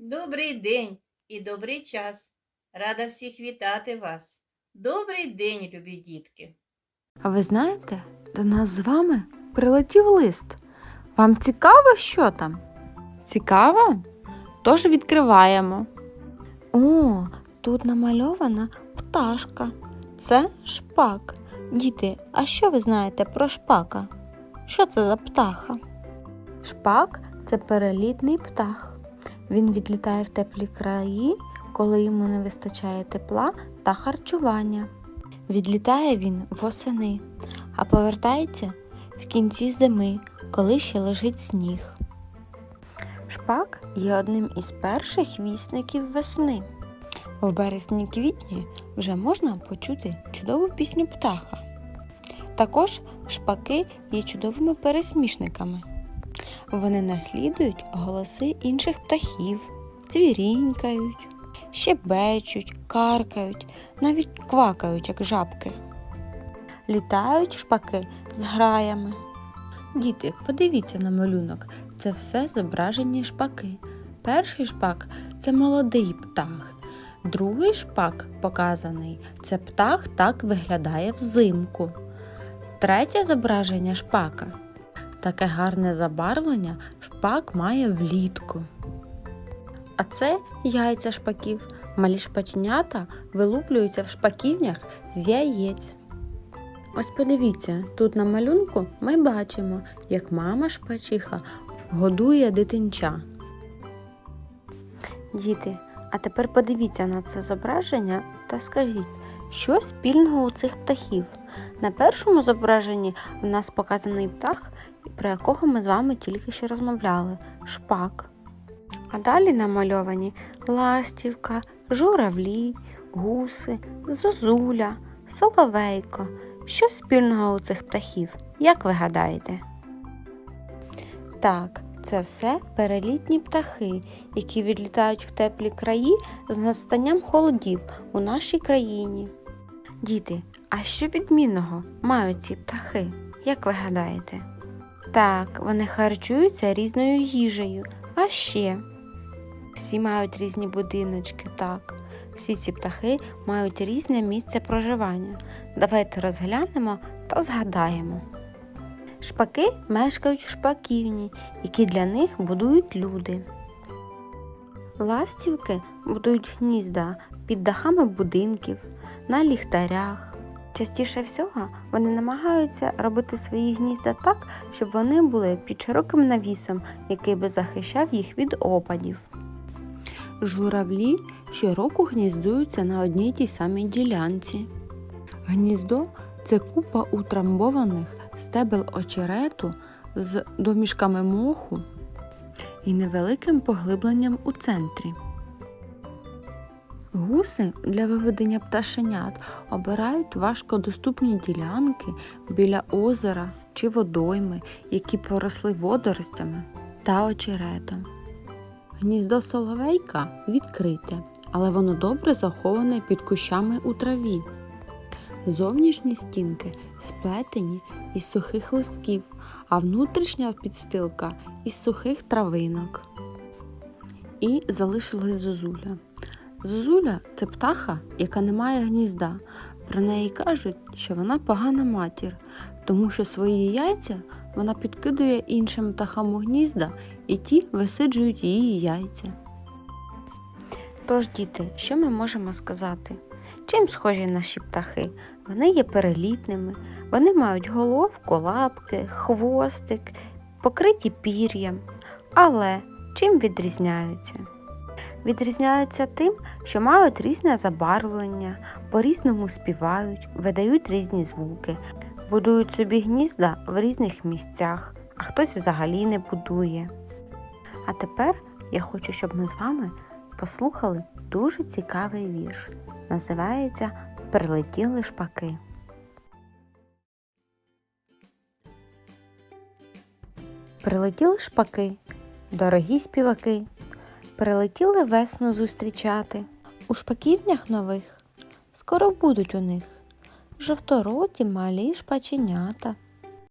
Добрий день і добрий час. Рада всіх вітати вас. Добрий день, любі дітки. А ви знаєте, до нас з вами прилетів лист. Вам цікаво, що там? Цікаво? Тож відкриваємо. О, тут намальована пташка. Це шпак. Діти, а що ви знаєте про шпака? Що це за птаха? Шпак це перелітний птах. Він відлітає в теплі краї, коли йому не вистачає тепла та харчування. Відлітає він восени, а повертається в кінці зими, коли ще лежить сніг. Шпак є одним із перших вісників весни. В березні-квітні вже можна почути чудову пісню птаха. Також шпаки є чудовими пересмішниками. Вони наслідують голоси інших птахів, цвірінькають, щебечуть, каркають, навіть квакають, як жабки. Літають шпаки з граями. Діти, подивіться на малюнок. Це все зображені шпаки. Перший шпак це молодий птах. Другий шпак показаний це птах так виглядає взимку. Третє зображення шпака. Таке гарне забарвлення шпак має влітку. А це яйця шпаків. Малі шпаченята вилуплюються в шпаківнях з яєць. Ось подивіться, тут на малюнку ми бачимо, як мама шпачиха годує дитинча. Діти, а тепер подивіться на це зображення та скажіть, що спільного у цих птахів. На першому зображенні в нас показаний птах, про якого ми з вами тільки що розмовляли шпак. А далі намальовані ластівка, журавлі, гуси, зозуля, соловейко. Що спільного у цих птахів? Як ви гадаєте? Так, це все перелітні птахи, які відлітають в теплі краї з настанням холодів у нашій країні. Діти, а що відмінного мають ці птахи? Як ви гадаєте? Так, вони харчуються різною їжею, а ще всі мають різні будиночки, так. Всі ці птахи мають різне місце проживання. Давайте розглянемо та згадаємо. Шпаки мешкають в шпаківні, які для них будують люди. Ластівки будують гнізда під дахами будинків, на ліхтарях. Частіше всього вони намагаються робити свої гнізда так, щоб вони були під широким навісом, який би захищав їх від опадів. Журавлі щороку гніздуються на одній тій самій ділянці. Гніздо це купа утрамбованих стебел очерету з домішками моху і невеликим поглибленням у центрі. Гуси для виведення пташенят обирають важкодоступні ділянки біля озера чи водойми, які поросли водоростями та очеретом. Гніздо соловейка відкрите, але воно добре заховане під кущами у траві. Зовнішні стінки сплетені із сухих листків, а внутрішня підстилка із сухих травинок. І залишилась зозуля. Зозуля це птаха, яка не має гнізда. Про неї кажуть, що вона погана матір, тому що свої яйця вона підкидує іншим птахам у гнізда, і ті висиджують її яйця. Тож, діти, що ми можемо сказати? Чим схожі наші птахи? Вони є перелітними, вони мають головку, лапки, хвостик, покриті пір'ям. Але чим відрізняються? Відрізняються тим, що мають різне забарвлення, по-різному співають, видають різні звуки, будують собі гнізда в різних місцях, а хтось взагалі не будує. А тепер я хочу, щоб ми з вами послухали дуже цікавий вірш. Називається Прилетіли шпаки. Прилетіли шпаки, дорогі співаки, прилетіли весну зустрічати. У шпаківнях нових скоро будуть у них жовтороті малі шпаченята.